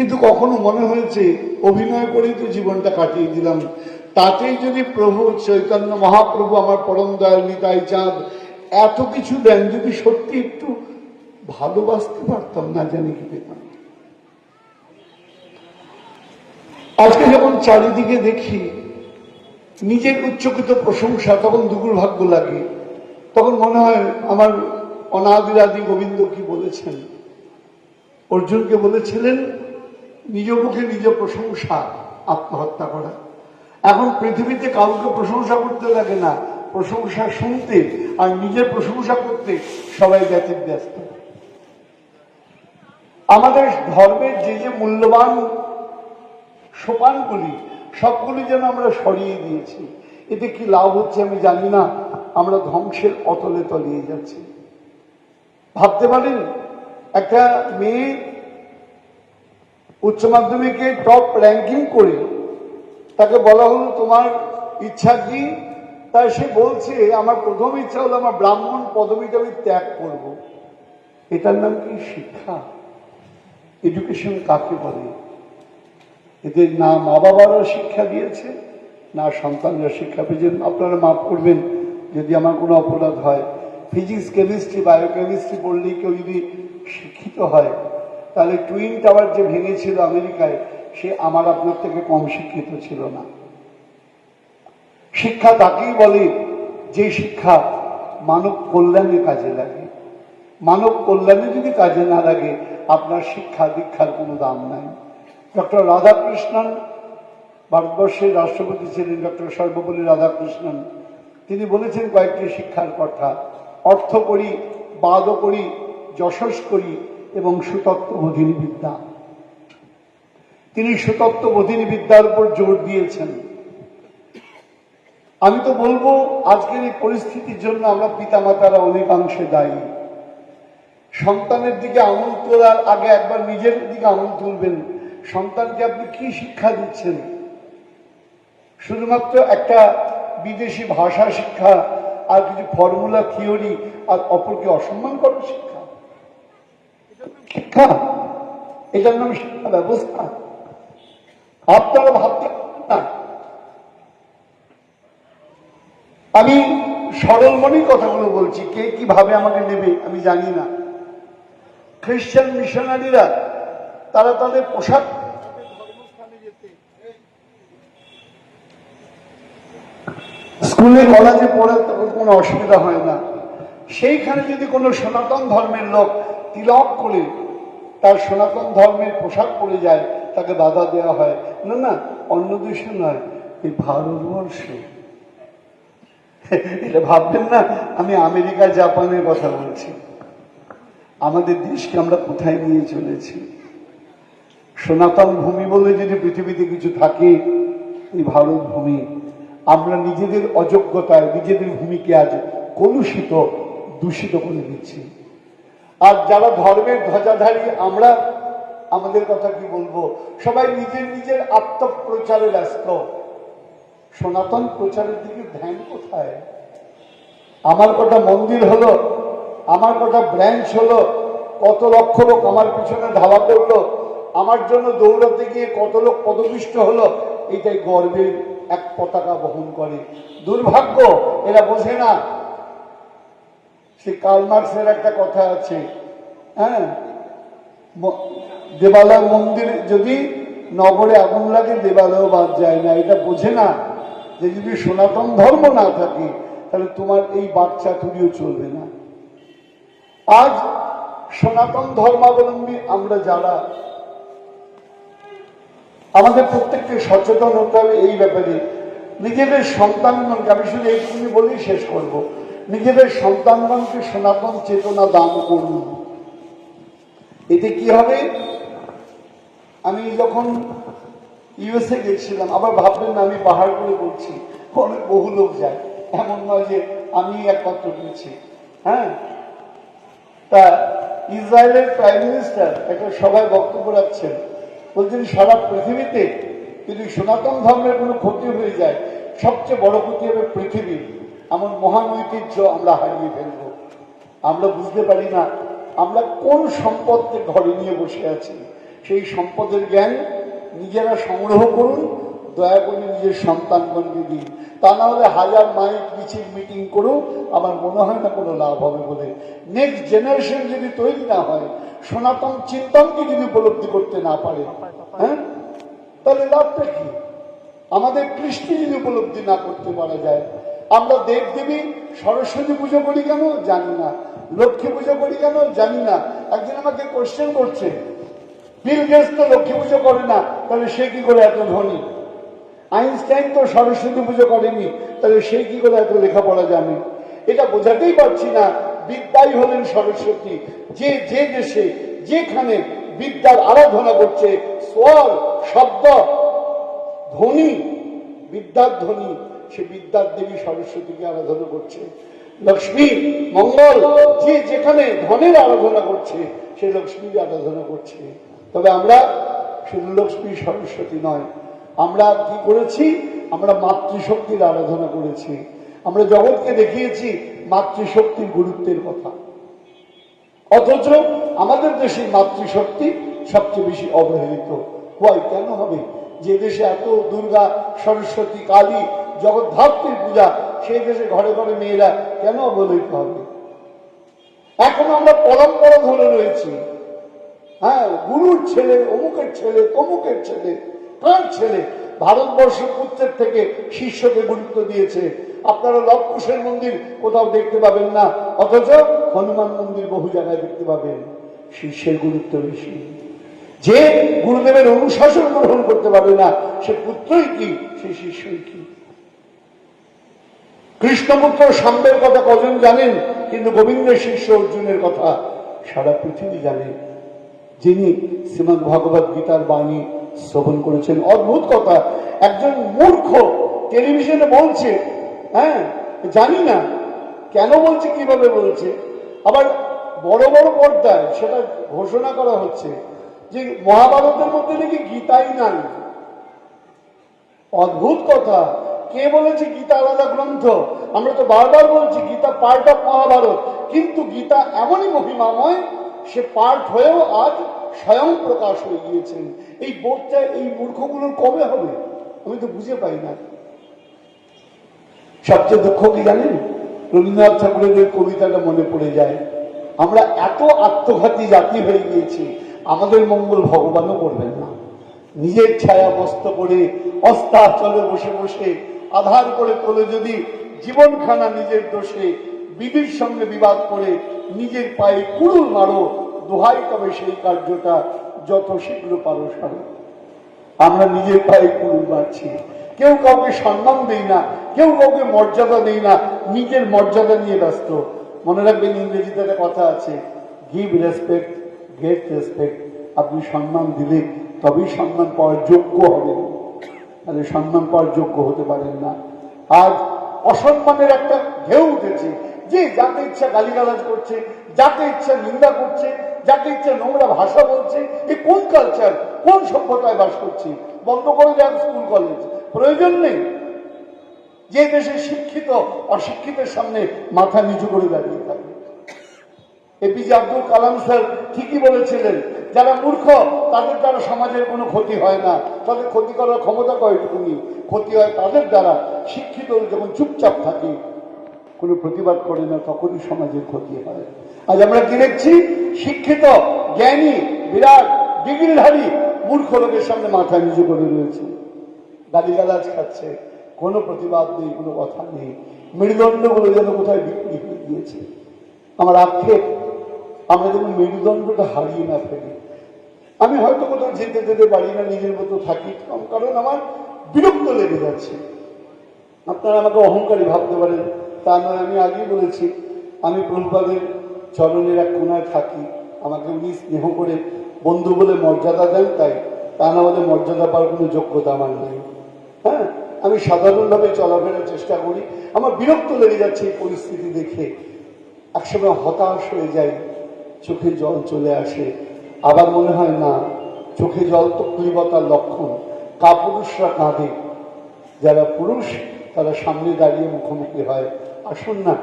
কিন্তু কখনো মনে হয়েছে, অভিনয় করেই তো জীবনটা কাটিয়ে দিলাম। তাতেই যদি প্রভু চৈতন্য মহাপ্রভু আমার পরম দয়াল নিতাই চাঁদ, এত কিছু দেন, যদি সত্যি একটু ভালোবাসতে পারতাম, না জানি কি পেতাম। আজকে যখন চারিদিকে দেখি, নিজের উচ্চকিত প্রশংসা, তখন দুগুর ভাগ্য লাগে। তখন মনে হয়, আমার অনাদিরাদি গোবিন্দ কি বলেছেন? অর্জুনকে বলেছিলেন নিজ মুখে নিজ প্রশংসা, আত্মহত্যা করা। এখন পৃথিবীতে কাউকে প্রশংসা করতে লাগে না। প্রশংসা শুনতে আর নিজের প্রশংসা করতে সবাই ব্যতীত ব্যস্ত। আমাদের ধর্মের যে যে মূল্যবান সোপানগুলি, সবগুলি যেন আমরা সরিয়ে দিয়েছি। এতে কি লাভ হচ্ছে আমি জানি না। আমরা ধ্বংসের অতলে তলিয়ে যাচ্ছি। ভাবতে পারেন, একটা মেয়ে উচ্চ মাধ্যমিকে টপ র্যাঙ্কিং করে তাকে বলা হলো তোমার ইচ্ছা কি তাই সে বলছে, আমার প্রথম ইচ্ছা হলো আমার ব্রাহ্মণ পদবীটা আমি ত্যাগ করব। এটার নাম কি শিক্ষা? এডুকেশন কাকে বলে? এদের না মা বাবারা শিক্ষা দিয়েছে, না সন্তানরা শিক্ষা পেয়েছেন আপনারা মাফ করবেন, যদি আমার কোনো অপরাধ হয়। ফিজিক্স কেমিস্ট্রি বায়োকেমিস্ট্রি পড়লেই কেউ যদি শিক্ষিত হয় তাহলে টুইন টাওয়ার যে ভেঙেছিল আমেরিকায়, সে আমার আপনার থেকে কম শিক্ষিত ছিল না। শিক্ষা তাকেই বলে যে শিক্ষা মানব কল্যাণে কাজে লাগে। মানব কল্যাণে যদি কাজে না লাগে, আপনার শিক্ষা দীক্ষার কোনো দাম নাই। ডক্টর রাধাকৃষ্ণন, ভারতবর্ষের রাষ্ট্রপতি ছিলেন ডক্টর সর্বপল্লী রাধাকৃষ্ণন। তিনি বলেছেন কয়েকটি শিক্ষার কথা। অর্থ করি বাদ করি, যশস করি এবং সুতত্ত্ব বোধিনী বিদ্যা তিনি সুতত্ত্ব বোধিনী বিদ্যার উপর জোর দিয়েছেন। আমি তো বলব, আজকের এই পরিস্থিতির জন্য আমরা পিতামাতারা অনেকাংশে দায়ী। সন্তানের দিকে আঙুল তোলার আগে একবার নিজের দিকে আঙুল তুলবেন। সন্তানকে আপনি কি শিক্ষা দিচ্ছেন? শুধুমাত্র একটা বিদেশি ভাষা শিক্ষা আর কিছু ফর্মুলা থিওরি আর অপরকে অসম্মান করার শিক্ষা? শিক্ষা এটার নাম শিক্ষা ব্যবস্থা আপনারা ভাবতে না। আমি সরল মনেই কথাগুলো বলছি, কে কীভাবে আমাকে নেবে আমি জানি না। খ্রিস্টান মিশনারিরা তারা তাদের পোশাক স্কুলে, কলেজে পড়ে তখন কোনো অসুবিধা হয় না। সেইখানে যদি কোনো সনাতন ধর্মের লোক তিলক করে তার সনাতন ধর্মের পোশাক পরে যায়, তাকে বাধা দেওয়া হয়। না না, অন্য দেশে নয়, এই ভারতবর্ষে। এটা ভাববেন না, আমি আমেরিকা, জাপানের কথা বলছি। আমাদের দেশকে আমরা কোথায় নিয়ে চলেছি? সনাতন ভূমি বলে যদি পৃথিবীতে কিছু থাকে, এই ভারত ভূমি, আমরা নিজেদের অযোগ্যতায়, নিজেদের ভূমিকে আজ কলুষিত, দূষিত করে দিচ্ছি। আর যারা ধর্মের ধ্বজাধারী, আমরা আমাদের কথা কি বলব? সবাই নিজের নিজের আত্মপ্রচারে ব্যস্ত। সনাতন প্রচারের দিকে ধ্যান কোথায়? আমার কটা মন্দির হলো, আমার কটা ব্রাঞ্চ হলো, কত লক্ষ লোক আমার পিছনে ধাওয়া করল, আমার জন্য দৌড়াতে গিয়ে কত লোক পদপিষ্ট হলো এটাই গর্বের এক পতাকা বহন করে। দুর্ভাগ্য, এরা বোঝে না সে কালমার্ক্সের একটা কথা আছে হ্যাঁ? দেবালয় মন্দিরে যদি নগরে আগুন লাগে, দেবালয় বাদ যায় না। এটা বোঝে না যে যদি সনাতন ধর্ম না থাকে, তাহলে তোমার এই বাচ্চা তুলিও চলবে না। আজ সনাতন ধর্মাবলম্বী আমরা যারা, আমাদের প্রত্যেককে সচেতন হতে হবে এই ব্যাপারে। নিজেদের সন্তানগণকে আমি শুধু এইটুকুনি বলেই শেষ করব। নিজেদের সন্তানগণকে সনাতন চেতনা দান করুন। এতে কি হবে? আমি যখন ইউএসএ গেছিলাম, আবার ভাবলেন আমি পাহাড় করে বলছি, অনেক বহু লোক যায়। এমন নয় যে আমি একমাত্র গেছি হ্যাঁ? তা ইসরায়েলের প্রাইম মিনিস্টার একটা সভায় বক্তব্য রাখছেন। বলছেন, সারা পৃথিবীতে যদি সনাতন ধর্মের কোনো ক্ষতি হয়ে যায়, সবচেয়ে বড় ক্ষতি হবে পৃথিবী। এমন মহান ঐতিহ্য আমরা হারিয়ে ফেলব। আমরা বুঝতে পারি না আমরা কোন সম্পদকে ঘরে নিয়ে বসে আছি। সেই সম্পদের জ্ঞান নিজেরা সংগ্রহ করুন, দয়া করে নিজের সন্তানগণকে দিন। তা না হলে হাজার মাইক মিছিল মিটিং করুন, আমার মনে হয় না কোনো লাভ হবে বলে। নেক্সট জেনারেশন যদি তৈরি না হয়, সনাতন চিন্তনকে যদি উপলব্ধি করতে না পারে হ্যাঁ? তাহলে লাভটা কি? আমাদের কৃষ্টি যদি উপলব্ধি না করতে পারা যায় আমরা দেব দেবী সরস্বতী পুজো করি কেন? জানি না। লক্ষ্মী পুজো করি কেন? জানি না। একজন আমাকে কোশ্চেন করছে, বিল গেটস তো লক্ষ্মী পুজো করে না, তাহলে সে কি করে এত ধনী? আইনস্টাইন তো সরস্বতী পুজো করেনি, তাহলে সে কি করে এত লেখাপড়া জানে? এটা বোঝাতেই পারছি না, বিদ্যাই হলেন সরস্বতী। যে যে দেশে, যেখানে বিদ্যার আরাধনা করছে, স্বর, শব্দ, ধ্বনি, বিদ্যার ধ্বনি সে বিদ্যার দেবী সরস্বতীকে আরাধনা করছে। লক্ষ্মী, মঙ্গল, যে যেখানে ধনের আরাধনা করছে, সে লক্ষ্মীর আরাধনা করছে। তবে আমরা শুধু লক্ষ্মী সরস্বতী নয়, আমরা কি করেছি? আমরা মাতৃশক্তির আরাধনা করেছি। আমরা জগৎকে দেখিয়েছি মাতৃশক্তির গুরুত্বের কথা। অথচ আমাদের দেশের মাতৃশক্তি সবচেয়ে বেশি অবহেলিত। হয় কেন হবে? যে দেশে এত দুর্গা, সরস্বতী, কালী জগদ্ধাত্রীর পূজা, সেই দেশে ঘরে ঘরে মেয়েরা কেন অবহেলিত হবে? এখন আমরা পরম্পরা ধরে রয়েছি। হ্যাঁ গুরুর ছেলে, অমুকের ছেলে, তমুকের ছেলে কার ছেলে ভারতবর্ষ পুত্রের থেকে শিষ্যকে গুরুত্ব দিয়েছে। আপনারা লবকুশের মন্দির কোথাও দেখতে পাবেন না, অথচ হনুমান মন্দির বহু জায়গায় দেখতে পাবেন। শিষ্যের গুরুত্ব বেশি। যে গুরুদেবের অনুশাসন গ্রহণ করতে পারবে না, সে পুত্রই কি, সে শিষ্যই কি? কৃষ্ণপুত্র সাম্যের কথা কজন জানেন? কিন্তু গোবিন্দের শিষ্য অর্জুনের কথা সারা পৃথিবী জানে। যিনি শ্রীমদ ভগবত গীতার বাণী শ্রবণ করেছেন। অদ্ভুত কথা, একজন মূর্খ টেলিভিশনে বলছে হ্যাঁ জানি না। কেন বলছে, কীভাবে বলছে? আবার বড় বড় পর্দায় সেটা ঘোষণা করা হচ্ছে যে মহাভারতের মধ্যে নাকি গীতাই নাই। অদ্ভুত কথা। কে বলেছে গীতা আলাদা গ্রন্থ? আমরা তো বারবার বলছি গীতা পার্ট অফ মহাভারত। কিন্তু গীতা এমনই মহিমাময়, সে পার্ট হয়েও আজ স্বয়ং প্রকাশ হয়ে গিয়েছেন। এই বোধটা, এই মূর্খগুলোর কবে হবে? আমি তো বুঝে পাই না। সবচেয়ে দুঃখ কি জানেন? রবীন্দ্রনাথ ঠাকুরের ওই কবিতাটা মনে পড়ে যায়। আমরা এত আত্মঘাতী জাতি হয়ে গিয়েছি, আমাদের মঙ্গল ভগবানও করবেন না। নিজের ছায়া বস্ত করে অস্তাচলে বসে বসে আধার করে তোলে যদি, জীবনখানা নিজের দোষে, বিধির সঙ্গে বিবাদ করে নিজের পায়ে কুড়ুল মারো, দোহাই তবে সেই কার্যটা যত শীঘ্র পারো সারো। আমরা নিজের পায়ে কুড়ুল মারছি। কেউ কাউকে সম্মান দেই না, কেউ কাউকে মর্যাদা দেই না, নিজের মর্যাদা নিয়ে ব্যস্ত। মনে রাখবেন ইংরেজিতে একটা কথা আছে গিভ রেসপেক্ট গেট রেসপেক্ট আপনি সম্মান দিলে তবেই সম্মান পাওয়ার যোগ্য হবেন। তাহলে সম্মান পাওয়ার যোগ্য হতে পারেন না। আজ অসম্মানের একটা ঢেউ উঠেছে। যে যাকে ইচ্ছা গালিগালাজ করছে যাকে ইচ্ছা নিন্দা করছে যাকে ইচ্ছা নোংরা ভাষা বলছে, এ কোন কালচার কোন সভ্যতায় বাস করছে? বন্ধ করে দেন স্কুল কলেজ প্রয়োজন নেই। যে দেশে শিক্ষিত, অশিক্ষিতের সামনে মাথা নিচু করে দাঁড়িয়ে থাকে এপিজে আব্দুল কালাম স্যার ঠিকই বলেছিলেন, যারা মূর্খ, তাদের দ্বারা সমাজের কোনো ক্ষতি হয় না। তাদের ক্ষতি করার ক্ষমতা কয়টুকুনি? ক্ষতি হয় তাদের দ্বারা। শিক্ষিত যখন চুপচাপ থাকে, কোনো প্রতিবাদ করে না, তখনই সমাজের ক্ষতি হয়। আজ আমরা কি দেখছি? শিক্ষিত, জ্ঞানী, বিরাট, ডিগ্রিধারী, মূর্খ লোকের সামনে মাথা নিচু করে রয়েছে। গালিগালাজ খাচ্ছে, কোনো প্রতিবাদ নেই, কোনো কথা নেই। মেরুদণ্ডগুলো যেন কোথায় বিক্রি হয়ে গিয়েছে। আমার আক্ষেপ আমরা যেন মেরুদণ্ডটা হারিয়ে না ফেলি। আমি হয়তো কোথাও যেতে যেতে পারি না, নিজের মতো থাকি, কারণ আমার বিরক্ত লেগে যাচ্ছে। আপনারা আমাকে অহংকারী ভাবতে পারেন, তা নয়, আমি আগেই বলেছি, আমি প্রভুপাদের চরণের এক কোনায় থাকি। আমাকে উনি স্নেহ করে বন্ধু বলে মর্যাদা দেন, তাই তা না হলে মর্যাদা পাওয়ার কোনো যোগ্যতা আমার নেই। হ্যাঁ আমি সাধারণভাবে চলাফেরার চেষ্টা করি। আমার বিরক্ত লেগে যাচ্ছে এই পরিস্থিতি দেখে। একসময় হতাশ হয়ে যাই। চোখে জল চলে আসে। আবার মনে হয়, না চোখে জল তো ক্লিবতার লক্ষণ। কাপুরুষরা কাঁদে। যারা পুরুষ, তারা সামনে দাঁড়িয়ে মুখোমুখি হয়। আসুন না,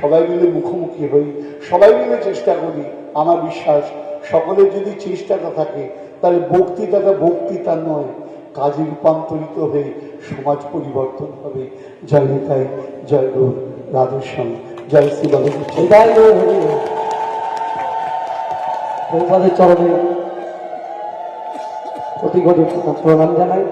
সবাই মিলে মুখোমুখি হই। সবাই মিলে চেষ্টা করি, আমার বিশ্বাস। সকলের যদি চেষ্টাটা থাকে, তাহলে বক্তৃতাটা বক্তৃতা নয়, কাজে রূপান্তরিত হয়ে সমাজ পরিবর্তন হবে। জয় নিতাই, জয় গৌর, রাধেশ্যাম, জয় শ্রী বালকৃষ্ণ বিদায় প্রভুপাদের চরণে প্রতি ঘটে প্রণাম জানাই।